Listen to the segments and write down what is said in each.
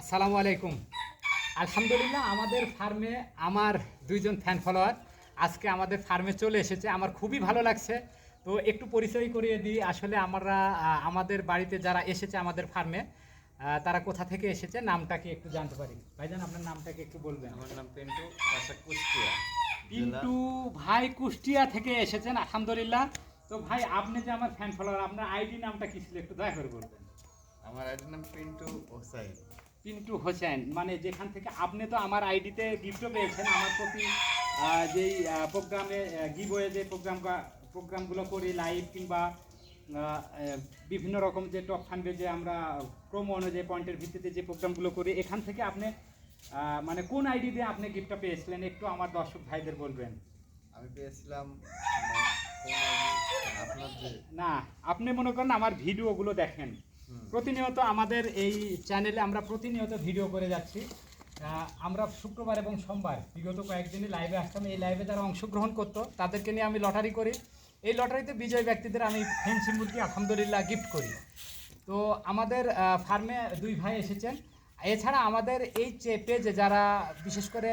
আসসালামু আলাইকুম। আলহামদুলিল্লাহ আমাদের ফার্মে আমার দুইজন ফ্যান ফলোয়ার আজকে আমাদের ফার্মে চলে এসেছে আমার খুবই ভালো লাগছে। তো একটু পরিচয় করিয়ে দিই আসলে আমরা আমাদের বাড়িতে যারা এসেছে আমাদের ফার্মে তারা কোথা থেকে এসেছে নামটা কি একটু জানতে পারি। ভাইজান আপনার নামটাকে একটু বলবেন। আমার নাম পিন্টু বাসা কুষ্টিয়া পিন্টু ভাই কুষ্টিয়া থেকে এসেছেন আলহামদুলিল্লাহ। তো ভাই আপনি যে আমার ফ্যান ফলোয়ার আপনার আইডি নামটা কি ছিল একটু দয়া করে বলবেন। আমার আইডি নাম পিন্টু হোসাইন পিন্টু হোসেন মানে যেখান থেকে আপনি তো আমার আইডিতে গিফটও পেয়েছেন আমার প্রতি যেই প্রোগ্রামে গিভওয়ে যে প্রোগ্রাম প্রোগ্রামগুলো করি লাইভ কিংবা বিভিন্ন রকম যে টপ ফান্ডে যে আমরা ক্রম অনুযায়ী পয়েন্টের ভিত্তিতে যে প্রোগ্রামগুলো করি এখান থেকে আপনি মানে কোন আইডি দিয়ে আপনি গিফটটা পেয়েছিলেন? একটু আমার দর্শক ভাইদের বলবেন। আমি পেয়েছিলাম না আপনি মনে করেন আমার ভিডিওগুলো দেখেন। প্রতিনিয়ত আমাদের এই চ্যানেলে আমরা প্রতিনিয়ত ভিডিও করে যাচ্ছি। আমরা শুক্রবার এবং সোমবার বিগত কয়েকদিনই লাইভে আসতাম। এই লাইভে যারা অংশগ্রহণ করতো, তাদেরকে নিয়ে আমি লটারি করি। এই লটারিতে বিজয়ী ব্যক্তিদের আমি ফেন্সি মুরগি আলহামদুলিল্লাহ গিফট করি। তো আমাদের ফার্মে দুই ভাই এসেছেন। এছাড়া আমাদের এই পেজে যারা বিশেষ করে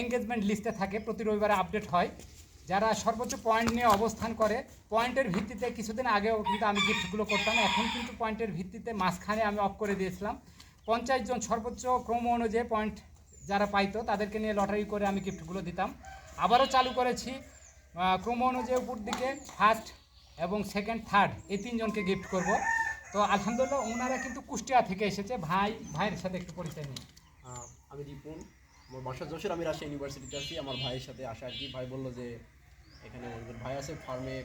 এঙ্গেজমেন্ট লিস্টে থাকে, প্রতি রবিবারে আপডেট হয় যারা সর্বোচ্চ পয়েন্ট নিয়ে অবস্থান করে পয়েন্টের ভিত্তিতে কিছুদিন আগেও কিন্তু আমি গিফটগুলো করতাম, এখন কিন্তু পয়েন্টের ভিত্তিতে মাঝখানে আমি অফ করে দিয়েছিলাম। পঞ্চাশ জন সর্বোচ্চ ক্রম অনুযায়ী পয়েন্ট যারা পাইতো, তাদেরকে নিয়ে লটারি করে আমি গিফটগুলো দিতাম। আবারও চালু করেছি ক্রম অনুযায়ী উপর দিকে ফার্স্ট এবং সেকেন্ড থার্ড এই তিনজনকে গিফট করব। তো আলহামদুলিল্লাহ ওনারা কিন্তু কুষ্টিয়া থেকে এসেছে। ভাই, ভাইয়ের সাথে একটু পরিচয় নিই আমি রিপুন, আমার বাসা যশোর, আমি রাজশাহী ইউনিভার্সিটিতে আছি। আমার ভাইয়ের সাথে আসা আর কি। ভাই বলল যে এখানে ওদের ভাই আছে ফার্মে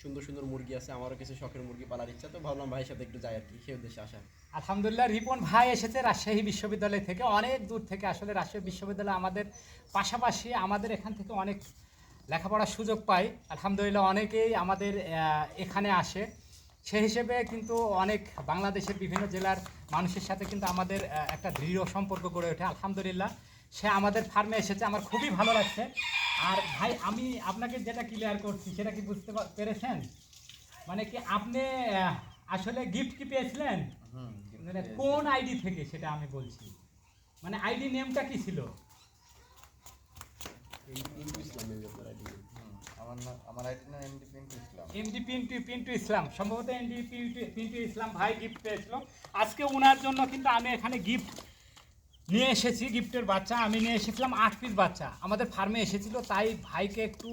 সুন্দর সুন্দর মুরগি আছে, আমারও কিছু শখের মুরগি পালার ইচ্ছা, তো ভাবলাম ভাইয়ের সাথে একটু যাই আর কি সেই উদ্দেশ্যে আসা। আলহামদুলিল্লাহ, রিপন ভাই এসেছে রাজশাহী বিশ্ববিদ্যালয় থেকে, অনেক দূর থেকে আসলে রাজশাহী বিশ্ববিদ্যালয় আমাদের পাশাপাশি আমাদের এখান থেকে অনেক লেখাপড়ার সুযোগ পাই আলহামদুলিল্লাহ, অনেকেই আমাদের এখানে আসে। সে হিসেবে কিন্তু অনেক বাংলাদেশের বিভিন্ন জেলার মানুষের সাথে কিন্তু আমাদের একটা দৃঢ় সম্পর্ক গড়ে ওঠে, আলহামদুলিল্লাহ। সে আমাদের ফার্মে এসেছে আমার খুবই ভালো লাগছে। আর ভাই আমি আপনাকে যেটা ক্লিয়ার করছি সেটা কি বুঝতে পেরেছেন? মানে কি আপনি আসলে গিফট কি পেয়েছিলেন? মানে কোন আইডি থেকে সেটা আমি বলছি। মানে আইডি নেমটা কি ছিল? এমডি পিন্টু পিন্টু ইসলাম। সম্ভবত এমডি পিন্টু ইসলাম ভাই গিফট পেয়েছিল। আজকে ওনার জন্য কিন্তু আমি এখানে গিফট নিয়ে এসেছি, গিফটের বাচ্চা। আমি নিয়ে এসেছিলাম আট পিস বাচ্চা। আমাদের ফার্মে এসেছিল, তাই ভাইকে একটু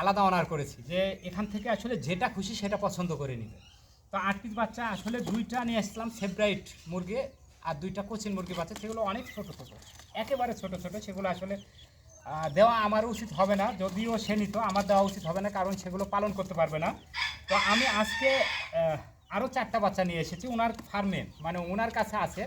আলাদা অনার করেছি যে এখান থেকে আসলে যেটা খুশি সেটা পছন্দ করে নিবে। তো আট পিস বাচ্চা, আসলে দুইটা নিয়ে এসেছিলাম ফেব্রাইট মুরগি আর দুইটা কোচিন মুরগি বাচ্চা। সেগুলো অনেক ছোট ছোট, একেবারে ছোট ছোট। সেগুলো আসলে দেওয়া আমার উচিত হবে না। যদিও সে নিত, আমার দেওয়া উচিত হবে না, কারণ সেগুলো পালন করতে পারবে না। তো আমি আজকে আরও চারটা বাচ্চা নিয়ে এসেছি। ওনার ফার্মে মানে ওনার কাছে আছে।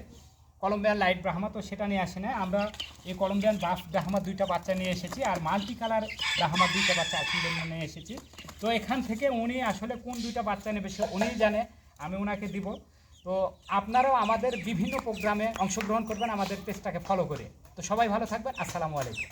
কলম্বিয়ান লাইট ব্রাহ্মা, তো সেটা নিয়ে আসে না। আমরা এই কলম্বিয়ান বাফ ব্রাহ্মা দুইটা বাচ্চা নিয়ে এসেছি, আর মাল্টি কালার ব্রাহ্মা দুইটা বাচ্চা আলহামদুলিল্লাহ নিয়ে এসেছি। তো এখান থেকে উনি আসলে কোন দুইটা বাচ্চা নেবে সে উনিই জানে, আমি ওনাকে দিব। তো আপনারাও আমাদের বিভিন্ন প্রোগ্রামে অংশগ্রহণ করবেন, আমাদের পেজটাকে ফলো করে। তো সবাই ভালো থাকবেন, আসসালামু আলাইকুম।